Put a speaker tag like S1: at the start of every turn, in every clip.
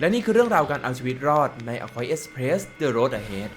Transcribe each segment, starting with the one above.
S1: และนี่คือเรื่องราวการเอาชีวิตรอดใน a q u a i Express The Road Ahead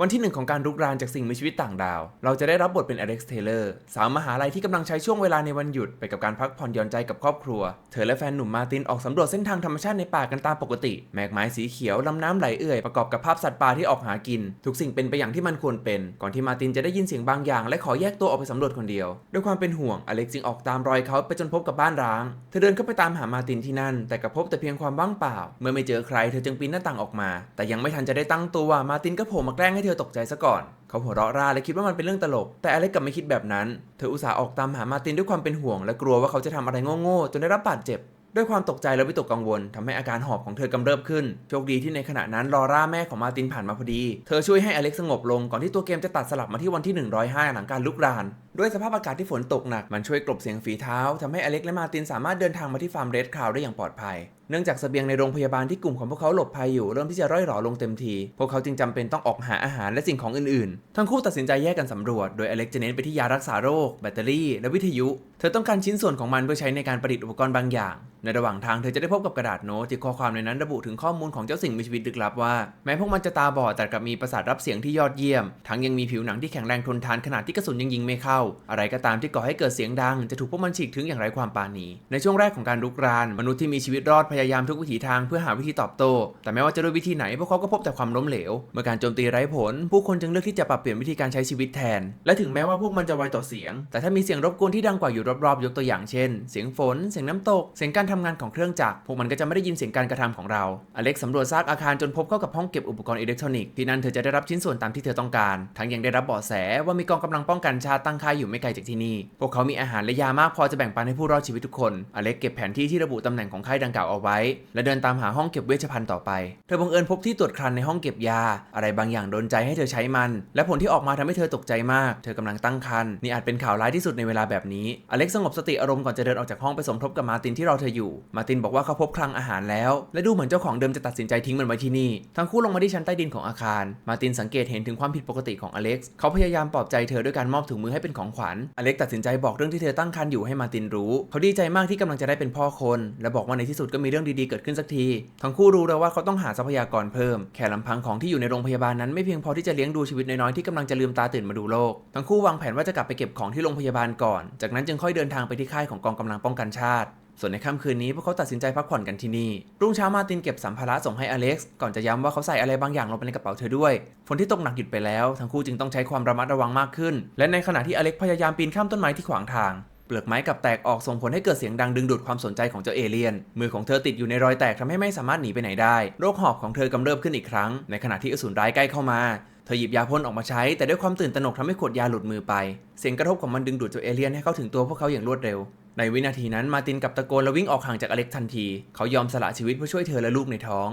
S1: วันที่หนึ่งของการรุกรานจากสิ่งมีชีวิตต่างดาว เราจะได้รับบทเป็นอเล็กซ์เทเลอร์สาวมหาลัยที่กำลังใช้ช่วงเวลาในวันหยุดไปกับการพักผ่อนหย่อนใจกับครอบครัว เธอและแฟนหนุ่มมาตินออกสำรวจเส้นทางธรรมชาติในป่ากันตามปกติ แมกไม้สีเขียวลำน้ำไหลเอื่อยประกอบกับภาพสัตว์ป่าที่ออกหากิน ทุกสิ่งเป็นไปอย่างที่มันควรเป็น ก่อนที่มาตินจะได้ยินเสียงบางอย่าง และขอแยกตัวออกไปสำรวจคนเดียว ด้วยความเป็นห่วงอเล็กซ์จึงออกตามรอยเขาไปจนพบกับบ้านร้าง เธอเดินเข้าไปตามหามาตินที่นั่น แต่กลับพบแต่เพียงความว่างเปล่า เมื่อไม่เจอใครเธอจึงปีนหน้าต่างออกมา แต่ยังไม่ทันจะได้ตั้งตัวมาตินก็โผล่มาแกล้งให้เธอตกใจซะก่อน เขาหัวเราะร่าและคิดว่ามันเป็นเรื่องตลก แต่อเล็กกลับไม่คิดแบบนั้น เธออุตส่าห์ออกตามหามาตินด้วยความเป็นห่วง และกลัวว่าเขาจะทำอะไรโง่ๆจนได้รับบาดเจ็บ ด้วยความตกใจและวิตกกังวลทำให้อาการหอบของเธอกำเริบขึ้น โชคดีที่ในขณะนั้นลอร่าแม่ของมาตินผ่านมาพอดี เธอช่วยให้อเล็กสงบลงก่อนที่ตัวเกมจะตัดสลับมาที่วันที่ 105 หลังการลุกราน ด้วยสภาพอากาศที่ฝนตกหนักมันช่วยกลบเสียงฝีเท้าทำให้อเล็กและมาตินสามารถเดินทางมาที่ฟาร์มเรดคราวได้อย่างปลอดภัย เนื่องจากเสบียงในโรงพยาบาลที่กลุ่มของพวกเขาหลบภัยอยู่เริ่มที่จะร่อยหรอลงเต็มที พวกเขาจึงจำเป็นต้องออกหาอาหารและสิ่งของอื่นๆ ทั้งคู่ตัดสินใจแยกกันสำรวจ โดยอเล็กจะเน้นไปที่ยารักษาโรค แบตเตอรี่ และวิทยุเธอต้องการชิ้นส่วนของมันเพื่อใช้ในการประดิษฐ์อุปกรณ์บางอย่าง ในระหว่างทางเธอจะได้พบกับกระดาษโน้ตที่ข้อความในนั้นระบุถึงข้อมูลของเจ้าสิ่งมีชีวิตลึกลับว่า แม้พวกมันจะตาบอดแต่กลับมีประสาทรับเสียงที่ยอดเยี่ยม ทั้งยังมีผิวหนังที่แข็งแรงทนทานขนาดที่กระสุนยังยิงไม่เข้า อะไรก็ตามที่ก่อให้เกิดเสียงดัง จะถูกพวกมันฉีกถึงอย่างไร้ความปราณีในช่วงแรกของการรุกราน มนุษย์ที่มีชีวิตรอดพยายามทุกวิถีทางเพื่อหาวิธีตอบโต้ แต่แม้ว่าจะด้วยวิธีไหนพวกเขาก็พบแต่ความล้มเหลว เมื่อการโจมตีไร้ผล ผู้คนจึงเลือกที่จะปรับเปลี่ยนวิธีการใช้ชีวิตแทน และถึงแม้ว่าพวกมันจะไวต่อเสียง แต่ถ้ามีเสียงรบกวนที่ดังกว่าอยู่รอบๆ ยกตัวอย่างเช่น เสียงฝน เสียงน้ำตก เสียงการทำงานของเครื่องจักร พวกมันก็จะไม่ได้ยินเสียงการกระทำของเรา อเล็กสำรวจซากอาคารจนพบเข้ากับห้องเก็บอุปกรณ์อิเล็กทรอนิกส์ ที่นั่นเธอจะได้รับชิ้นส่วนตามที่เธอต้องการ ทั้งยังได้รับเบาะแสว่ามีกองกำลังป้องกันชาติตั้งค่ายอยู่ไม่ไกลจากที่นี่ พวกเขามีอาหารและยามากพอจะแบ่งปันให้ผู้รอดชีวิตทุกคน อเล็กเก็บแผนที่ที่ระบุตำแหน่งของค่ายดังกล่าวเอาไว้ และเดินตามหาห้องเก็บเวชภัณฑ์ต่อไป เธอบังเอิญพบที่ตรวจครันในห้องเก็บยา อะไรบางอย่างโดนใจให้เธอใช้มัน และผลที่ออกมาทำให้เธอตกใจมาก เธอกำลังตั้งครรภ์นี่อาจเป็นข่าวร้ายที่สุดในเวลาแบบนี้ออเล็กสงบสติอารมณ์ก่อนจะเดินออกจากห้องไปสมทบกับมาตินที่รอเธออยู่ มาตินบอกว่าเขาพบคลังอาหารแล้ว และดูเหมือนเจ้าของเดิมจะตัดสินใจทิ้งมันไว้ที่นี่ ทั้งคู่ลงมาที่ชั้นใต้ดินของอาคาร มาตินสังเกตเห็นถึงความผิดปกติของอเล็กซ์ เขาพยายามปลอบใจเธอด้วยการมอบถุงมือให้เป็นของขวัญ อเล็กตัดสินใจบอกเรื่องที่เธอตั้งครรภ์อยู่ให้มาตินรู้ เขาดีใจมากที่กำลังจะได้เป็นพ่อคน และบอกว่าในที่สุดก็มีเรื่องดีๆเกิดขึ้นสักที ทั้งคู่รู้แล้วว่าเขาต้องหาทรัพยากรเพิ่ม แค่ลำพังของที่อยู่ในโรงพยาบาลนั้นไม่เพียงพอที่จะเลี้ยงดูชีวิตน้อยๆที่กำลังจะลืมตาตื่นมาดูโลก ทั้งคู่วางแผนว่าจะกลับไปเก็บของที่โรงพยาบาลก่อน จากนั้นจึงค่อยเดินทางไปที่ค่ายของกองกำลังป้องกันชาติ ส่วนในค่ำคืนนี้พวกเขาตัดสินใจพักผ่อนกันที่นี่ รุ่งเช้ามาตินเก็บสัมภาระส่งให้อเล็กซ์ก่อนจะย้ำว่าเขาใส่อะไรบางอย่างลงไปในกระเป๋าเธอด้วย ฝนที่ตกหนักหยุดไปแล้ว ทั้งคู่จึงต้องใช้ความระมัดระวังมากขึ้น และในขณะที่อเล็กซ์พยายามปีนข้ามต้นไม้ที่ขวางทางเปลือกไม้กับแตกออกส่งผลให้เกิดเสียงดังดึงดูดความสนใจของเจ้าเอเลี่ยน มือของเธอติดอยู่ในรอยแตกทำให้ไม่สามารถหนีไปไหนได้ โรคหอบของเธอกำเริบขึ้นอีกครั้ง ในขณะที่อสูรร้ายใกล้เข้ามา เธอหยิบยาพ่นออกมาใช้ แต่ด้วยความตื่นตระหนกทำให้ขวดยาหลุดมือไป เสียงกระทบของมันดึงดูดตัวเอเลี่ยนให้เข้าถึงตัวพวกเขาอย่างรวดเร็ว ในวินาทีนั้นมาตินกับตะโกนและวิ่งออกห่างจากอเล็กทันที เขายอมสละชีวิตเพื่อช่วยเธอและลูกในท้อง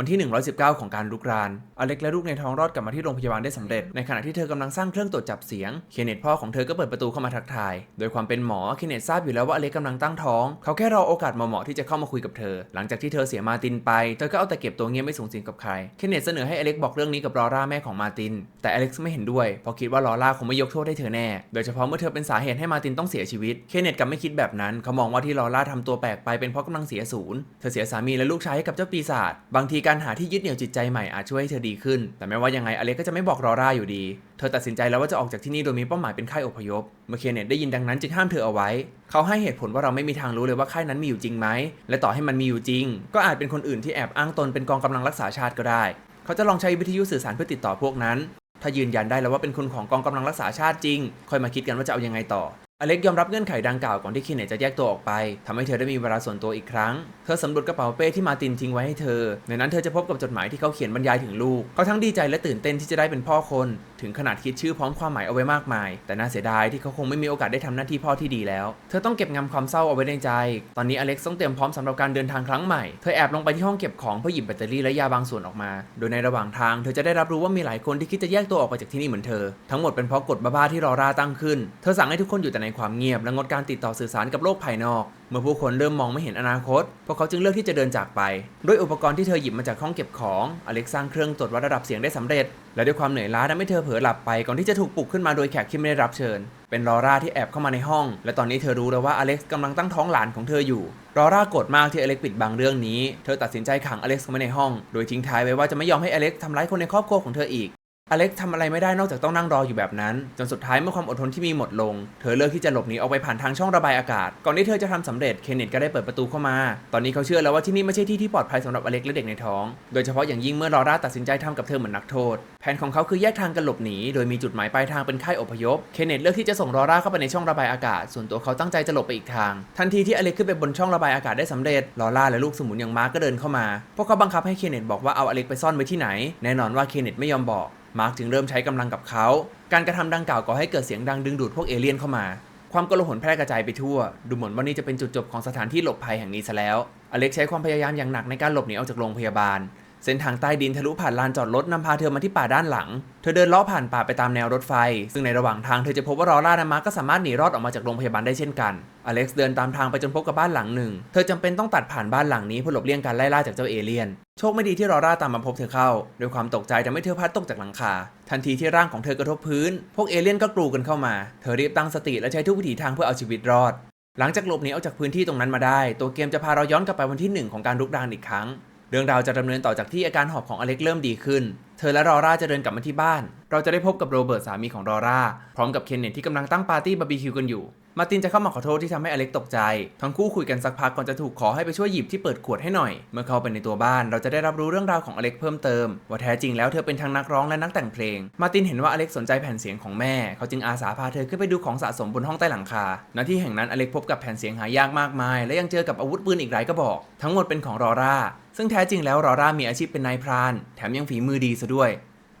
S1: วันที่ 119 ของการลุกราน อเล็กและลูกในท้องรอดกลับมาที่โรงพยาบาลได้สำเร็จ ในขณะที่เธอกำลังสร้างเครื่องตรวจจับเสียง เคนเนตพ่อของเธอก็เปิดประตูเข้ามาทักทาย โดยความเป็นหมอ เคนเนตทราบอยู่แล้วว่าอเล็กกำลังตั้งท้อง เขาแค่รอโอกาสเหมาะๆที่จะเข้ามาคุยกับเธอ หลังจากที่เธอเสียมาตินไป เธอก็เอาแต่เก็บตัวเงียบไม่สูงสิงกับใคร เคนเนตเสนอให้อเล็กบอกเรื่องนี้กับลอร่าแม่ของมาติน แต่อเล็กซ์ไม่เห็นด้วย เพราะคิดว่าลอร่าคงไม่ยกโทษให้เธอแน่ โดยเฉพาะเมื่อเธอเป็นสาเหตุให้มาตินต้องเสียชีวิต เคนเนตกลับไม่คิดแบบนั้น เขามองว่าที่ลอร่าทำตัวแปลกไปเป็นเพราะกำลังเสียศูนย์ เธอเสียสามีและลูกชายให้กับเจ้าปีศาจ บางทีการหาที่ยึดเหนี่ยวจิตใจใหม่อาจช่วยให้เธอดีขึ้น แต่แม้ว่ายังไงอเล็กก็จะไม่บอกลอร่าอยู่ดี เธอตัดสินใจแล้วว่าจะออกจากที่นี่โดยมีเป้าหมายเป็นค่ายอพยพ เมื่อเคนเนตได้ยินดังนั้นจึงห้ามเธอเอาไว้ เขาให้เหตุผลว่าเราไม่มีทางรู้เลยว่าค่ายนั้นมีอยู่จริงไหม และต่อให้มันมีอยู่จริง ก็อาจเป็นคนอื่นที่แอบอ้างตนเป็นกองกำลังรักษาชาติก็ได้ เขาจะลองใช้วิทยุสื่อสารเพื่อติดต่อพวกนั้น ถ้ายืนยันได้แล้วว่าเป็นคนของกองกำลังรักษาชาติจริง ค่อยมาคิดกันว่าจะเอายังไงต่อ อเล็กยอมรับเงื่อนไขดังกล่าวก่อนที่คินเนตจะแยกตัวออกไปทำให้เธอได้มีเวลาส่วนตัวอีกครั้ง เธอสำรวจกระเป๋าเป้ที่มาตินทิ้งไว้ให้เธอ ในนั้นเธอจะพบกับจดหมายที่เขาเขียนบรรยายถึงลูก เขาทั้งดีใจและตื่นเต้นที่จะได้เป็นพ่อคน ถึงขนาดคิดชื่อพร้อมความหมายเอาไว้มากมาย แต่น่าเสียดายที่เขาคงไม่มีโอกาสได้ทำหน้าที่พ่อที่ดีแล้ว เธอต้องเก็บงำความเศร้าเอาไว้ในใจ ตอนนี้อเล็กซ์ต้องเตรียมพร้อมสำหรับการเดินทางครั้งใหม่ เธอแอบลงไปที่ห้องเก็บของเพื่อหยิบแบตเตอรี่และยาบางส่วนออกมา โดยในระหว่างทางเธอจะได้รับรู้ว่ามีหลายคนที่คิดจะแยกตัวออกไปจากที่นี่เหมือนเธอ ทั้งหมดเป็นเพราะกฎบ้าๆที่รอราตั้งขึ้น เธอสั่งให้ทุกคนอยู่แต่ในความเงียบและงดการติดต่อสื่อสารกับโลกภายนอก เมื่อผู้คนเริ่มมองไม่เห็นอนาคต พวกเขาจึงเลือกที่จะเดินจากไป ด้วยอุปกรณ์ที่เธอหยิบมาจากห้องเก็บของ อเล็กซ์สร้างเครื่องตรวจวัดระดับเสียงได้สำเร็จ และด้วยความเหนื่อยล้าทำให้เธอเผลอหลับไปก่อนที่จะถูกปลุกขึ้นมาโดยแขกที่ไม่ได้รับเชิญ เป็นลอร่าที่แอบเข้ามาในห้อง และตอนนี้เธอรู้แล้วว่าอเล็กซ์กำลังตั้งท้องหลานของเธออยู่ลอร่าโกรธมากที่อเล็กซ์ปิดบังเรื่องนี้ เธอตัดสินใจขังอเล็กซ์เข้ามาในห้อง โดยทิ้งท้ายไว้ว่าจะไม่ยอมให้อเล็กซ์ทำร้ายคนในครอบครัวของเธออีก อเล็กทำอะไรไม่ได้นอกจากต้องนั่งรออยู่แบบนั้น จนสุดท้ายเมื่อความอดทนที่มีหมดลง เธอเลือกที่จะหลบหนีออกไปผ่านทางช่องระบายอากาศ ก่อนที่เธอจะทำสำเร็จเคนเนตก็ได้เปิดประตูเข้ามา ตอนนี้เขาเชื่อแล้วว่าที่นี่ไม่ใช่ที่ที่ปลอดภัยสำหรับอเล็กและเด็กในท้อง โดยเฉพาะอย่างยิ่งเมื่อลอร่าตัดสินใจทำกับเธอเหมือนนักโทษ แผนของเขาคือแยกทางกันหลบหนี โดยมีจุดหมายปลายทางเป็นค่ายอพยพ เคนเนตเลือกที่จะส่งลอร่าเข้าไปในช่องระบายอากาศ ส่วนตัวเขาตั้งใจจะหลบไปอีกทาง ทันทีที่อเล็กขึ้นไปบนช่องระบายอากาศได้สำเร็จ ลอร่าและลูกสมุนอย่างมาร์กก็เดินเข้ามา พวกเขาบังคับให้เคนเนตบอกว่าเอาอเล็กไปซ่อนไว้ที่ไหน แน่นอนว่าเคนเนตไม่ยอมบอก มาร์กจึงเริ่มใช้กำลังกับเขา การกระทำดังกล่าวก่อให้เกิดเสียงดังดึงดูดพวกเอเลี่ยนเข้ามา ความกลหนแพร่กระจายไปทั่ว ดูเหมือนว่านี่จะเป็นจุดจบของสถานที่หลบภัยแห่งนี้ซะแล้ว อเล็กใช้ความพยายามอย่างหนักในการหลบหนีออกจากโรงพยาบาล เส้นทางใต้ดินทะลุผ่านลานจอดรถนำพาเธอมาที่ป่าด้านหลัง เธอเดินเลาะผ่านป่าไปตามแนวรถไฟ ซึ่งในระหว่างทางเธอจะพบว่าลอร่าและมาก็สามารถหนีรอดออกมาจากโรงพยาบาลได้เช่นกัน อเล็กซ์เดินตามทางไปจนพบกับบ้านหลังหนึ่ง เธอจำเป็นต้องตัดผ่านบ้านหลังนี้เพื่อหลบเลี่ยงการไล่ล่าจากเจ้าเอเลี่ยน โชคไม่ดีที่ลอร่าตามมาพบเธอเข้า ด้วยความตกใจทำให้เธอพลัดตกจากหลังคา ทันทีที่ร่างของเธอกระทบพื้น พวกเอเลี่ยนก็กรูกันเข้ามา เธอรีบตั้งสติและใช้ทุกวิถีทางเพื่อเอาชีวิตรอด หลังจากหลบหนีออกจากพื้นที่ตรงนั้นมาได้ ตัวเกมจะพาเราย้อนกลับไปวันที่หนึ่งของการรุกรานอีกครั้ง เรื่องราวจะดำเนินต่อจากที่อาการหอบของอเล็กเริ่มดีขึ้น เธอและรอร่าจะเดินกลับมาที่บ้าน เราจะได้พบกับโรเบิร์ตสามีของรอร่า พร้อมกับเคนเนตที่กำลังตั้งปาร์ตี้บาร์บีคิวกันอยู่ มาตินจะเข้ามาขอโทษที่ทำให้อเล็กตกใจ ทั้งคู่คุยกันสักพักก่อนจะถูกขอให้ไปช่วยหยิบที่เปิดขวดให้หน่อย เมื่อเข้าไปในตัวบ้านเราจะได้รับรู้เรื่องราวของอเล็กเพิ่มเติม ว่าแท้จริงแล้วเธอเป็นทั้งนักร้องและนักแต่งเพลง มาตินเห็นว่าอเล็กสนใจแผ่นเสียงของแม่ เขาจึงอาสาพาเธอขึ้นไปดูของสะสมบนห้องใต้หลังคาณที่แห่งนั้นอเล็กพบกับแผ่นเสียงหายากมากมาย และยังเจอกับอาวุธปืนอีกหลายกระบอก ทั้งหมดเป็นของรอร่า ซึ่งแท้จริงแล้วรอร่ามีอาชีพเป็นนายพราน แถมยังฝีมือดีซะด้วย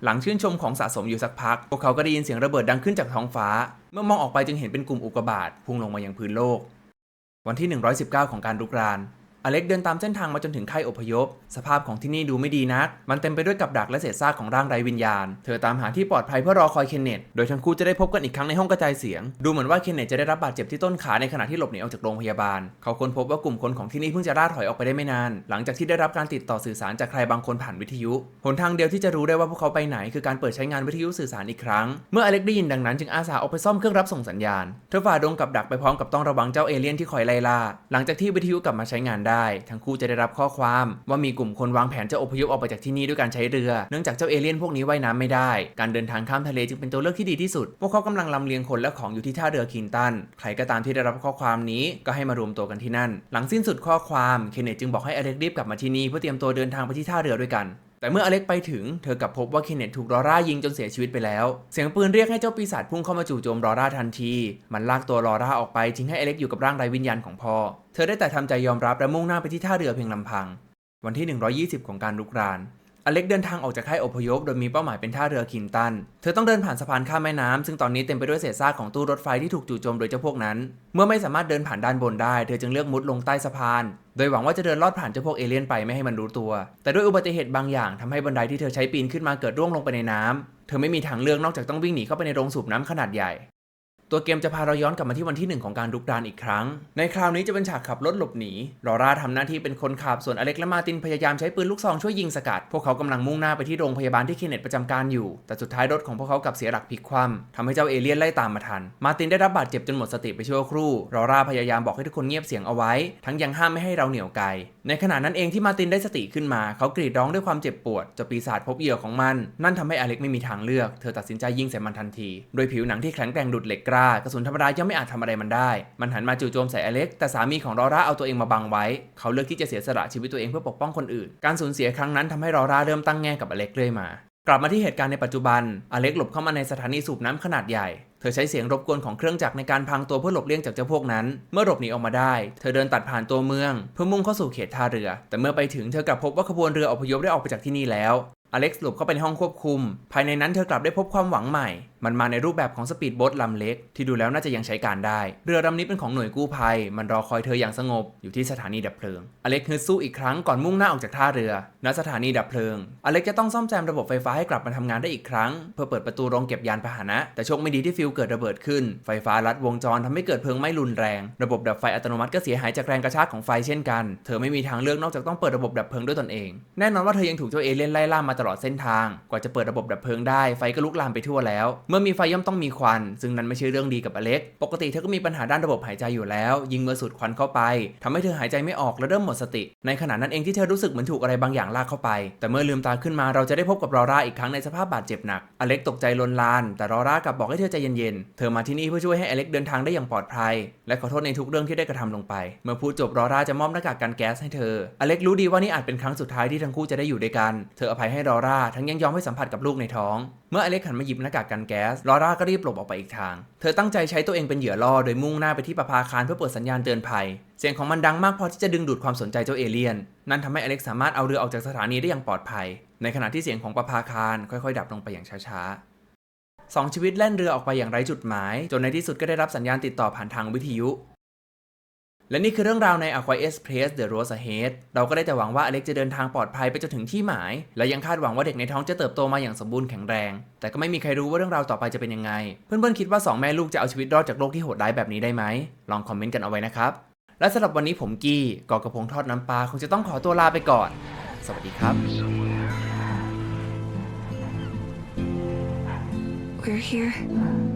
S1: หลังชื่นชมของสะสมอยู่สักพัก พวกเขาก็ได้ยินเสียงระเบิดดังขึ้นจากท้องฟ้า เมื่อมองออกไปจึงเห็นเป็นกลุ่มอุกกาบาตพุ่งลงมายังพื้นโลก วันที่ 119 ของการรุกราน อเล็กเดินตามเส้นทางมาจนถึงค่ายอพยพ สภาพของที่นี่ดูไม่ดีนัก มันเต็มไปด้วยกับดักและเศษซากของร่างไร้วิญญาณ เธอตามหาที่ปลอดภัยเพื่อรอคอยเคนเนต โดยทั้งคู่จะได้พบกันอีกครั้งในห้องกระจายเสียง ดูเหมือนว่าเคนเนตจะได้รับบาดเจ็บที่ต้นขาในขณะที่หลบหนีออกจากโรงพยาบาล เขาค้นพบว่ากลุ่มคนของที่นี่เพิ่งจะล่าถอยออกไปได้ไม่นาน หลังจากที่ได้รับการติดต่อสื่อสารจากใครบางคนผ่านวิทยุ หนทางเดียวที่จะรู้ได้ว่าพวกเขาไปไหน คือการเปิดใช้งานวิทยุสื่อสารอีกครั้ง เมื่ออเล็กได้ยินดังนั้นจึงอาสาออกไปซ่อมเครื่องรับส่งสัญญาณ เธอฝ่าดงกับดักไปพร้อมกับต้องระวังเจ้าเอเลี่ยนที่คอยไล่ล่า หลังจากที่วิทยุกลับมาใช้งานได้ ทั้งคู่จะได้รับข้อความว่ามีกลุ่มคนวางแผนจะอพยพออกไปจากที่นี่ด้วยการใช้เรือ เนื่องจากเจ้าเอเลี่ยนพวกนี้ว่ายน้ำไม่ได้ การเดินทางข้ามทะเลจึงเป็นตัวเลือกที่ดีที่สุด พวกเขากำลังลำเลียงคนและของอยู่ที่ท่าเรือคินตัน ใครก็ตามที่ได้รับข้อความนี้ก็ให้มารวมตัวกันที่นั่น หลังสิ้นสุดข้อความ เคนเนตจึงบอกให้อเล็กรีบกลับมาที่นี่เพื่อเตรียมตัวเดินทางไปที่ท่าเรือด้วยกัน แต่เมื่ออเล็กไปถึงเธอกลับพบว่าเคนเนตถูกลอร่ายิงจนเสียชีวิตไปแล้ว เสียงปืนเรียกให้เจ้าปีศาจพุ่งเข้ามาจู่โจมลอร่าทันที มันลากตัวลอร่าออกไปทิ้งให้อเล็กอยู่กับร่างไร้วิญญาณของพ่อ เธอได้แต่ทำใจยอมรับและมุ่งหน้าไปที่ท่าเรือเพียงลำพัง วันที่ 120 ของการลุกราน อเล็กเดินทางออกจากค่ายอพยพ โดยมีเป้าหมายเป็นท่าเรือคินตัน เธอต้องเดินผ่านสะพานข้ามแม่น้ำซึ่งตอนนี้เต็มไปด้วยเศษซากของตู้รถไฟที่ถูกจู่โจมโดยเจ้าพวกนั้น เมื่อไม่สามารถเดินผ่านด้านบนได้ เธอจึงเลือกมุดลงใต้สะพาน โดยหวังว่าจะเดินลอดผ่านเจ้าพวกเอเลี่ยนไปไม่ให้มันรู้ตัว แต่ด้วยอุบัติเหตุบางอย่างทำให้บันไดที่เธอใช้ปีนขึ้นมาเกิดร่วงลงไปในน้ำเธอไม่มีทางเลือกนอกจากต้องวิ่งหนีเข้าไปในโรงสูบน้ำขนาดใหญ่ ตัวเกมจะพาเราย้อนกลับมาที่วันที่หนึ่งของการรุกรานอีกครั้ง ในคราวนี้จะเป็นฉากขับรถหลบหนี ลอร่าทำหน้าที่เป็นคนขับ ส่วนอเล็กและมาตินพยายามใช้ปืนลูกซองช่วยยิงสกัด พวกเขากำลังมุ่งหน้าไปที่โรงพยาบาลที่เคนเนตประจำการอยู่ แต่สุดท้ายรถของพวกเขากลับเสียหลักพลิกคว่ำทำให้เจ้าเอเลี่ยนไล่ตามมาทัน มาตินได้รับบาดเจ็บจนหมดสติไปชั่วครู่ ลอร่าพยายามบอกให้ทุกคนเงียบเสียงเอาไว้ ทั้งยังห้ามไม่ให้เราเหนี่ยวไกลในขณะนั้นเองที่มาตินได้สติขึ้นมา เขากรีดร้องด้วยความเจ็บปวดจ้าปีศาจพบเหยื่อของมัน นั่นทำให้อเล็กไม่มีทางเลือก เธอตัดสินใจยิงใส่มันทันที โดยผิวหนังที่แข็งแกร่งดุดเหล็กกา กระสุนธรรมดายังไม่อาจทำอะไรมันได้ มันหันมาจู่โจมใส่อเล็ก แต่สามีของลอร่าเอาตัวเองมาบังไว้ เขาเลือกที่จะเสียสละชีวิตตัวเองเพื่อปกป้องคนอื่น การสูญเสียครั้งนั้นทำให้ลอร่าเริ่มตั้งแง่กับอเล็กเรื่อยมา กลับมาที่เหตุการณ์ในปัจจุบัน อเล็กหลบเข้ามาในสถานีสูบน้ำขนาดใหญ่ เธอใช้เสียงรบกวนของเครื่องจักรในการพังตัวเพื่อหลบเลี่ยงจากเจ้าพวกนั้น เมื่อหลบหนีออกมาได้ เธอเดินตัดผ่านตัวเมือง เพื่อมุ่งเข้าสู่เขตท่าเรือ แต่เมื่อไปถึงเธอกลับพบว่าขบวนเรืออพยพได้ออกไปจากที่นี่แล้วอเล็กซ์หลบเข้าไปในห้องควบคุม ภายในนั้นเธอกลับได้พบความหวังใหม่มันมาในรูปแบบของสปีดโบ๊ทลำเล็ก ที่ดูแล้วน่าจะยังใช้การได้ เรือลำนี้เป็นของหน่วยกู้ภัย มันรอคอยเธออย่างสงบอยู่ที่สถานีดับเพลิง อเล็กฮึดสู้อีกครั้งก่อนมุ่งหน้าออกจากท่าเรือ ณ สถานีดับเพลิง อเล็กจะต้องซ่อมแซมระบบไฟฟ้าให้กลับมาทำงานได้อีกครั้ง เพื่อเปิดประตูโรงเก็บยานพาหนะ แต่โชคไม่ดีที่ฟิวเกิดระเบิดขึ้น ไฟฟ้าลัดวงจรทำให้เกิดเพลิงไหม้รุนแรง ระบบดับไฟอัตโนมัติก็เสียหายจากแรงกระชากของไฟเช่นกัน เธอไม่มีทางเลือกนอกจากต้องเปิดระบบดับเพลิงด้วยตนเอง แน่นอนว่าเธอยังถูกเจ้าเอเลี่ยนไล่ล่ามาตลอดเส้นทาง กว่าจะเปิดระบบดับเพลิงได้ไฟก็ลุกลามไปทั่วแล้วเมื่อมีไฟย่อมต้องมีควัน ซึ่งนั้นไม่ใช่เรื่องดีกับอเล็ก ปกติเธอก็มีปัญหาด้านระบบหายใจอยู่แล้ว ยิงเมื่อสูดควันเข้าไปทำให้เธอหายใจไม่ออกและเริ่มหมดสติ ในขณะนั้นเองที่เธอรู้สึกเหมือนถูกอะไรบางอย่างลากเข้าไป แต่เมื่อลืมตาขึ้นมาเราจะได้พบกับรอร่าอีกครั้งในสภาพบาดเจ็บหนัก อเล็กตกใจลนลาน แต่รอร่ากลับบอกให้เธอใจเย็นๆ เธอมาที่นี่เพื่อช่วยให้อเล็กเดินทางได้อย่างปลอดภัย และขอโทษในทุกเรื่องที่ได้กระทำลงไป เมื่อพูดจบรอร่าจะมอบหน้ากากกันแก๊สให้เธอ อเล็กรู้ดีว่านี่อาจเป็นครั้งสุดท้ายที่ทั้งคู่จะได้อยู่ด้วยกัน เธออภัยให้รอร่าทั้งยังยอมให้สัมผัสกับลูกในท้องเมื่ออเล็กหันมาหยิบหน้ากากกันแก๊ส ลอร่าก็รีบหลบออกไปอีกทาง เธอตั้งใจใช้ตัวเองเป็นเหยื่อล่อ โดยมุ่งหน้าไปที่ประภาคารเพื่อเปิดสัญญาณเตือนภัย เสียงของมันดังมากพอที่จะดึงดูดความสนใจเจ้าเอเลี่ยน นั่นทำให้อเล็กสามารถเอาเรือออกจากสถานีได้อย่างปลอดภัย ในขณะที่เสียงของประภาคารค่อยๆ ดับลงไปอย่างช้าๆสองชีวิตแล่นเรือออกไปอย่างไร้จุดหมาย จนในที่สุดก็ได้รับสัญญาณติดต่อผ่านทางวิทยุ และนี่คือเรื่องราวใน Aquarius Place The Road Ahead เราก็ได้แต่หวังว่าอเล็กจะเดินทางปลอดภัยไปจนถึงที่หมาย และยังคาดหวังว่าเด็กในท้องจะเติบโตมาอย่างสมบูรณ์แข็งแรง แต่ก็ไม่มีใครรู้ว่าเรื่องราวต่อไปจะเป็นยังไง เพื่อนๆคิดว่าสองแม่ลูกจะเอาชีวิตรอดจากโลกที่โหดร้ายแบบนี้ได้ไหม ลองคอมเมนต์กันเอาไว้นะครับ และสำหรับวันนี้ผมกี้กอกระพงทอดน้ำปลาคงจะต้องขอตัวลาไปก่อน สวัสดีครับ
S2: We're here.